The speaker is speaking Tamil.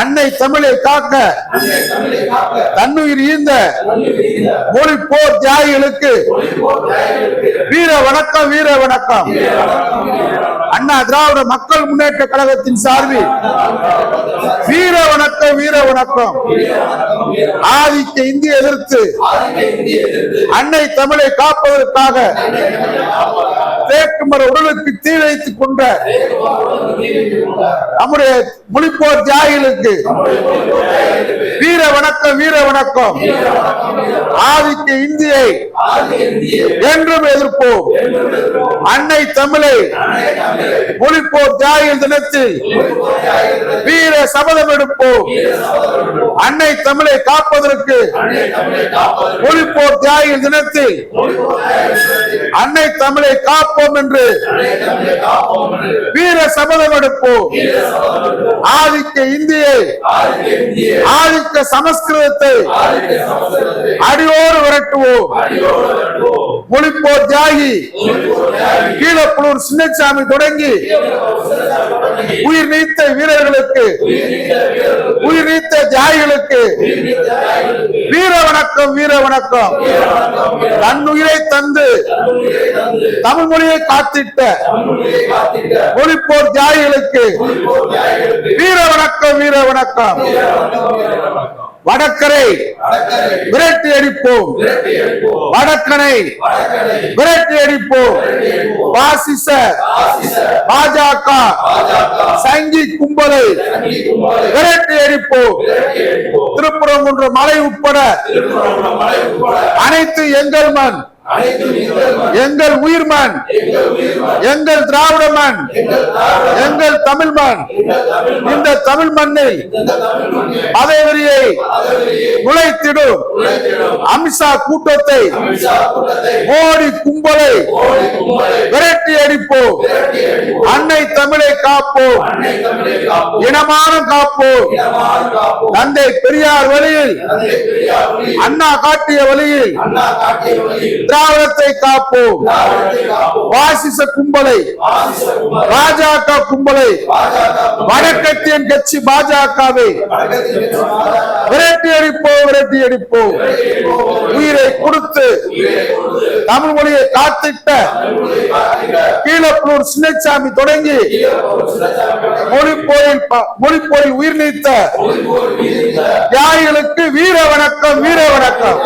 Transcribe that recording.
அன்னை தமிழை காக்க தன்னுயிர் ஈந்த மொழி போர் தியாகிகளுக்கு வீர வணக்கம் வீர வணக்கம். அண்ணா திராவிட மக்கள் முன்னேற்ற கழகத்தின் சார்பில் வீர வணக்கம் வீர வணக்கம். ஆதிக்க இந்திய எதிர்த்து அன்னை தமிழை காப்பதற்காக தேக்குமர உடலுக்கு தீ வைத்துக் கொண்ட நம்முடைய முழிப்போர் தியாகிகளுக்கு வீர வணக்கம் வீர வணக்கம். ஆதிக்க இந்தியை என்றும் எதிர்ப்போம். அன்னை தமிழை மொழிப்போர் தியாகிகள் தினத்தில் வீர சபதம் எடுப்போம். அன்னை தமிழை காப்பதற்கு மொழிப்போர் தியாகிகள் தினத்தில் அன்னை தமிழை காப்போம் என்று. வீர சபதம் எடுப்போம். ஆதிக்க இந்தியை. ஆதிக்க சமஸ்கிருதத்தை. அடியோடு விரட்டுவோம். மொழிப்போர் தியாகி. கீழப்புலூர் சின்னசாமி தொடங்கி. உயிர் நீத்த வீரர்களுக்கு. தியாகிகளுக்கு வீர வணக்கம் வீர வணக்கம். தன்னுயிரை தந்து தமிழ் மொழியை காத்திட்ட மொழிப்போர் தியாகிகளுக்கு வீர வணக்கம் வீர வணக்கம். வடக்கரை விரட்டி அடிப்போம். வடக்கனை விரட்டி அடிப்போம். பாசிச பாஜக கும்பலை விரட்டி அடிப்போம் திருப்புறங்குன்ற மலை உட்பட அனைத்து எங்கள் மண். எங்கள் உயிர் மண். எங்கள் திராவிட மண். எங்கள் தமிழ் மண். இந்த தமிழ் மண்ணில் பதவியை நுழைத்திடும் அமித்ஷா கூட்டத்தை மோடி கும்பலை விரட்டி அடிப்போம். அன்னை தமிழை காப்போம். இனமான காப்போம். தந்தை பெரியார் வழியில் அண்ணா காட்டிய வழியில் திராவிடத்தை காப்போம். வாசிச கும்பலை பாஜக கும்பலை வடக்கத்தியன் கட்சி பாஜகவை விரட்டி அடிப்போம் விரட்டி அடிப்போம். உயிரை கொடுத்து தமிழ் மொழியை காத்திட்ட கீழப்பூர் சின்னசாமி தொடங்கி மொழிப்போரில் மொழிப்போரில் உயிர் நீத்த தியாகிகளுக்கு வீர வணக்கம் வீர வணக்கம்.